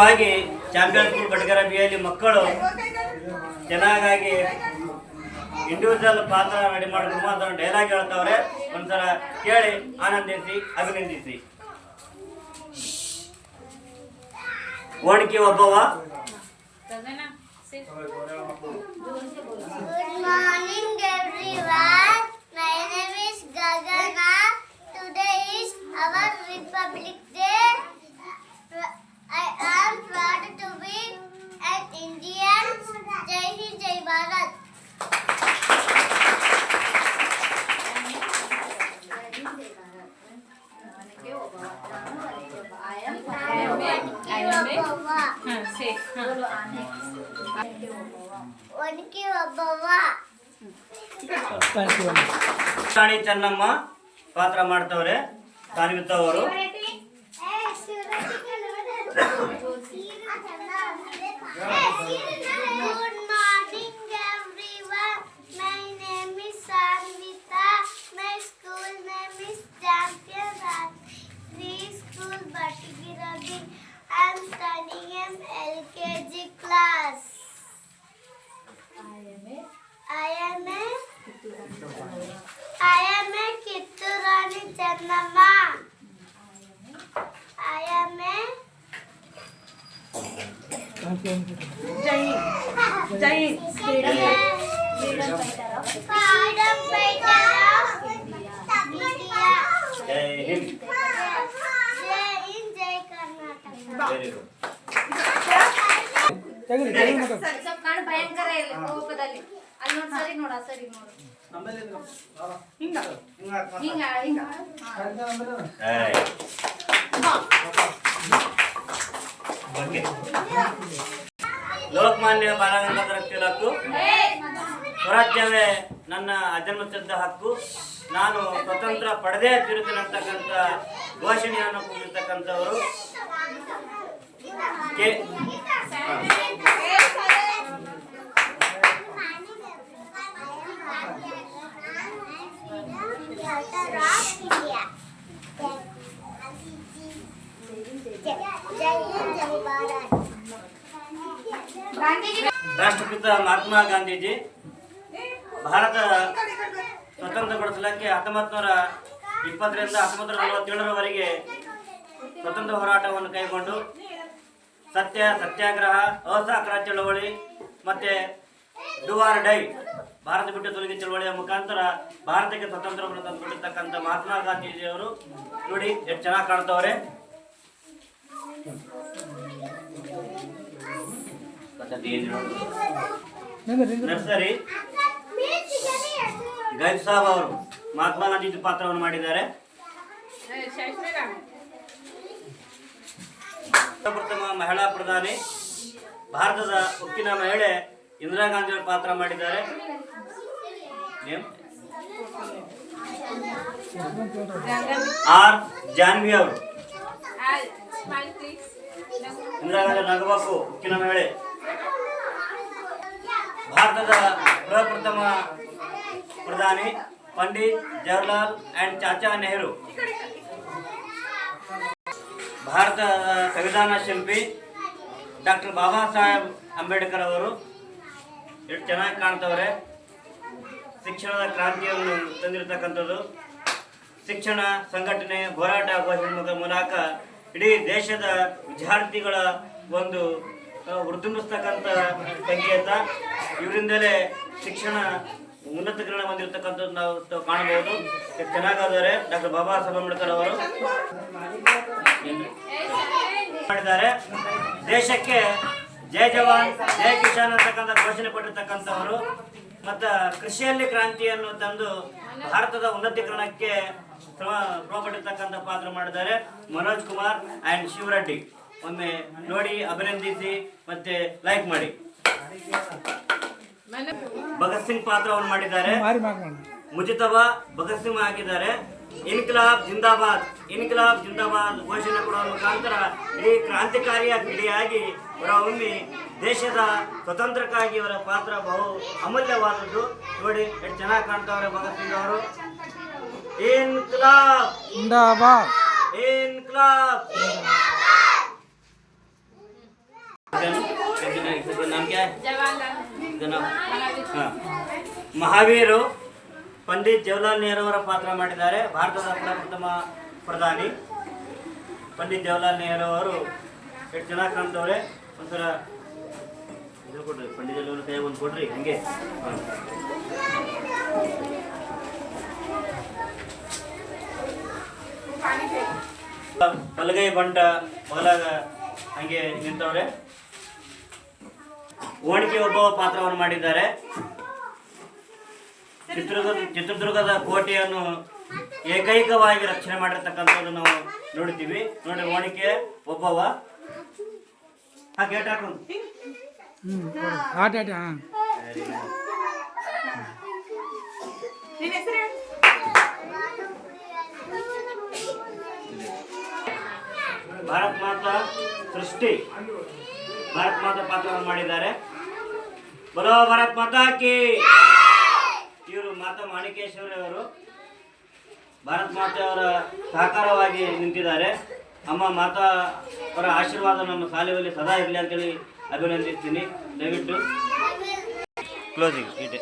ವಾಗಿ champion school ಬಡಗರ ಬಿಯಲ್ಲಿ ಮಕ್ಕಳು ಚೆನ್ನಾಗಾಗಿ individual ಪಾತ್ರ ರೆಡಿ ಮಾಡಿದ್ರು ಅದನ್ನು ಡೈಲಾಗ್ ಹೇಳ್ತವ್ರೆ. ಒಂದ್ಸಲ ಕೇಳಿ ಆನಂದಿಸಿ ಅಭಿನಂದಿಸಿ. ಓಣಿಕೆ ಒಬ್ಬವ. Good morning, everyone. Rani Chennamma ಪಾತ್ರ ಮಾಡ್ತವ್ರೆ ತಾನ್ವಿತ ಅವರು. Kitturani Channamma. I am a freedom fighter of India. Jai Hind Jai Hind, Jai Karnataka. Very good ಸ್ವಲ್ಪ ನಾನು ಭಯಂಕರ ಇಲ್ಲ ಕೋಪದಲ್ಲಿ ಅಲ್ಲಿ ನೋಡ್ ಸರಿ ನೋಡ ಸರಿ ನೋಡು. ಹಿಂಗ. ಹಿಂಗ ಹಿಂಗ ಏಯ್. ಓಕೆ. ಲೋಕಮಾನ್ಯ ಬಾಲಗಂಗಾಧರ ತಿಲಕ್ ಸ್ವರಾಜ್ಯವೇ ನನ್ನ ಅಜನ್ಮಸಿದ್ಧ ಹಕ್ಕು. ನಾನು ಸ್ವತಂತ್ರ ಪಡೆದೇ ತಿರುತ್ತಿನಂತಕ್ಕಂಥ ಘೋಷಣೆಯನ್ನು ಕೂಗಿರ್ತಕ್ಕಂಥವರು ಕೆ ರಾಷ್ಟ್ರಪಿತ ಮಹಾತ್ಮ ಗಾಂಧೀಜಿ ಭಾರತ ಸ್ವತಂತ್ರಗೊಳಿಸಲಿಕ್ಕೆ ಹತ್ತೊಂಬತ್ತು ನೂರ ಇಪ್ಪತ್ತರಿಂದ ಹತ್ತೊಂಬತ್ತು ನೂರ ನಲವತ್ತೇಳರವರೆಗೆ ಸ್ವತಂತ್ರ ಹೋರಾಟವನ್ನು ಕೈಗೊಂಡು ಸತ್ಯ, ಸತ್ಯಾಗ್ರಹ, ಅಸಹಕಾರ ಚಳವಳಿ ಮತ್ತೆ ಡುವಾರ್ ಡೈ ಭಾರತ ಬಿಟ್ಟು ತೊಲಗಿ ಚಳವಳಿಯ ಮುಖಾಂತರ ಭಾರತಕ್ಕೆ ಸ್ವತಂತ್ರವನ್ನು ತಂದುಕೊಟ್ಟಿರ್ತಕ್ಕಂಥ ಮಹಾತ್ಮ ಗಾಂಧೀಜಿಯವರು ನೋಡಿ, ಎಷ್ಟು ಚೆನ್ನಾಗಿ ಕಾಣ್ತವ್ರೆ. ಸರಿ ಗೈಬ್ ಅವರು ಮಹಾತ್ಮ ಗಾಂಧೀಜಿ ಪಾತ್ರವನ್ನು ಮಾಡಿದ್ದಾರೆ. ಪ್ರಥಮ ಮಹಿಳಾ ಪ್ರಧಾನಿ. ಭಾರತದ ಉಕ್ಕಿನ ಮಹಿಳೆ ಇಂದಿರಾ ಗಾಂಧಿ ಅವರು ಪಾತ್ರ ಮಾಡಿದ್ದಾರೆ. ನೇಮ್? ಆರ್ ಜಾನ್ವಿ ಅವರು. ಇಂದಿರಾ ಗಾಂಧಿ ನಗಬೇಕು ಉಕ್ಕಿನ ಮಹಿಳೆ ಭಾರತದ ಪ್ರಪ್ರಥಮ ಪ್ರಧಾನಿ ಪಂಡಿತ್ ಜವಾಹರ್ಲಾಲ್ ಅಂಡ್ ಚಾಚಾ ನೆಹರು. ಭಾರತದ ಸಂವಿಧಾನ ಶಿಲ್ಪಿ ಡಾಕ್ಟರ್ ಬಾಬಾ ಸಾಹೇಬ್ ಅಂಬೇಡ್ಕರ್ ಅವರು. ಎಷ್ಟು ಚೆನ್ನಾಗಿ ಕಾಣ್ತವ್ರೆ. ಶಿಕ್ಷಣದ ಕ್ರಾಂತಿಯನ್ನು ತಂದಿರತಕ್ಕಂಥದ್ದು. ಶಿಕ್ಷಣ ಸಂಘಟನೆ ಹೋರಾಟ ಘೋಷಣೆ ಮೂಲಕ ಇಡೀ ದೇಶದ ವಿದ್ಯಾರ್ಥಿಗಳ ಒಂದು ವೃದ್ಧಿಸ್ತಕ್ಕಂಥ ಸಂಕೇತ. ಇವರಿಂದಲೇ ಶಿಕ್ಷಣ ಉನ್ನತೀಕರಣ ಹೊಂದಿರತಕ್ಕಂಥದ್ದು ನಾವು ಕಾಣಬಹುದು. ಚೆನ್ನಾಗಾದರೆ ಡಾಕ್ಟರ್ ಬಾಬಾ ಸಾಹೇಬ್ ಅಂಬೇಡ್ಕರ್ ಅವರು ಮಾಡಿದ್ದಾರೆ. ದೇಶಕ್ಕೆ ಜೈ ಜವಾನ್ ಜೈ ಕಿಸಾನ್ ಅಂತಕ್ಕಂಥ ಘೋಷಣೆ ಕೊಟ್ಟಿರ್ತಕ್ಕಂಥವರು. ಮತ್ತು ಕೃಷಿಯಲ್ಲಿ ಕ್ರಾಂತಿಯನ್ನು ತಂದು ಭಾರತದ ಉನ್ನತೀಕರಣಕ್ಕೆ ಶ್ರಮ ಪಾತ್ರ ಮಾಡಿದ್ದಾರೆ ಮನೋಜ್ ಕುಮಾರ್ ಆ್ಯಂಡ್ ಶಿವರೆಡ್ಡಿ. ಒಮ್ಮೆ ನೋಡಿ ಅಭಿನಂದಿಸಿ ಮತ್ತೆ ಲೈಕ್ ಮಾಡಿ. ಭಗತ್ ಸಿಂಗ್ ಪಾತ್ರವನ್ನು ಮಾಡಿದ್ದಾರೆ. ಮುಜಿತಬಾ ಭಗತ್ ಸಿಂಗ್ ಆಗಿದ್ದಾರೆ. ಇನ್ಕಲಾಬ್ ಜಿಂದಾಬಾದ್ ಇನ್ಕಲಾಬ್ ಜಿಂದಾಬಾದ್ ಘೋಷಣೆ ಕೊಡುವ ಮುಖಾಂತರ ಈ ಕ್ರಾಂತಿಕಾರಿಯ ಕಿಡಿಯಾಗಿ ಹೊರಹೊಮ್ಮಿ ದೇಶದ ಸ್ವತಂತ್ರಕ್ಕಾಗಿ ಅವರ ಪಾತ್ರ ಬಹು ಅಮೂಲ್ಯವಾದದ್ದು. ನೋಡಿ ಎಷ್ಟು ಚೆನ್ನಾಗಿ ಕಾಣ್ತಾವ್ರೆ ಭಗತ್ ಸಿಂಗ್ ಅವರು. ಏನ್ ಜಿಂದಾಬಾದ್ ಏನ್. ಮಹಾವೀರು ಪಂಡಿತ್ ಜವಾಹರ್ಲಾಲ್ ನೆಹರು ಅವರ ಪಾತ್ರ ಮಾಡಿದ್ದಾರೆ. ಭಾರತದ ಪ್ರಥಮ ಪ್ರಧಾನಿ ಪಂಡಿತ್ ಜವಾಹರ್ಲಾಲ್ ನೆಹರು ಅವರು. ಎಷ್ಟು ಚೆನ್ನಾಗಿ ಕಾಣ್ತವ್ರೆ. ಒಂಥರ ಇದು ಕೊಡ್ರಿ ಒಂದು ಕೈ ಒಂದು ಕೊಡ್ರಿ, ಹಂಗೆ. ಬಂಟ ಮೊದಲ ಹಂಗೆ ನಿಂತವ್ರೆ. ಓಣಿಕೆ ಒಬ್ಬ ಪಾತ್ರವನ್ನು ಮಾಡಿದ್ದಾರೆ. ಚಿತ್ರದುರ್ಗ, ಚಿತ್ರದುರ್ಗದ ಕೋಟೆಯನ್ನು ಏಕೈಕವಾಗಿ ರಕ್ಷಣೆ ಮಾಡಿರ್ತಕ್ಕಂಥದ್ದು ನಾವು ನೋಡ್ತೀವಿ ನೋಡಿ ಓಣಿಕೆ ಒಬ್ಬವ ಗೇಟ್ ಹಾಕೊಂಡು. ಆಟ ಆಟ ಹಾಂ. ಭಾರತ್ ಮಾತಾ ಸೃಷ್ಟಿ. ಭಾರತ್ ಮಾತಾ ಪಾತ್ರವನ್ನು ಮಾಡಿದ್ದಾರೆ. ಬರೋ ಭಾರತ್ ಮಾತಾ ಕಿ. ಇವರು ಮಾತಾ ಮಾಣಿಕೇಶ್ವರಿ ಅವರು. ಭಾರತ್ ಮಾತೆ ಅವರ ಸಹಕಾರವಾಗಿ ನಿಂತಿದ್ದಾರೆ. ಅಮ್ಮ ಮಾತಾ ಅವರ ಆಶೀರ್ವಾದ ನಮ್ಮ ಶಾಲೆಯಲ್ಲಿ ಸದಾ ಇರಲಿ ಅಂತೇಳಿ ಅಭಿನಂದಿಸ್ತೀನಿ. ದಯವಿಟ್ಟು. ಕ್ಲೋಸಿಂಗ್ ಇಟೆ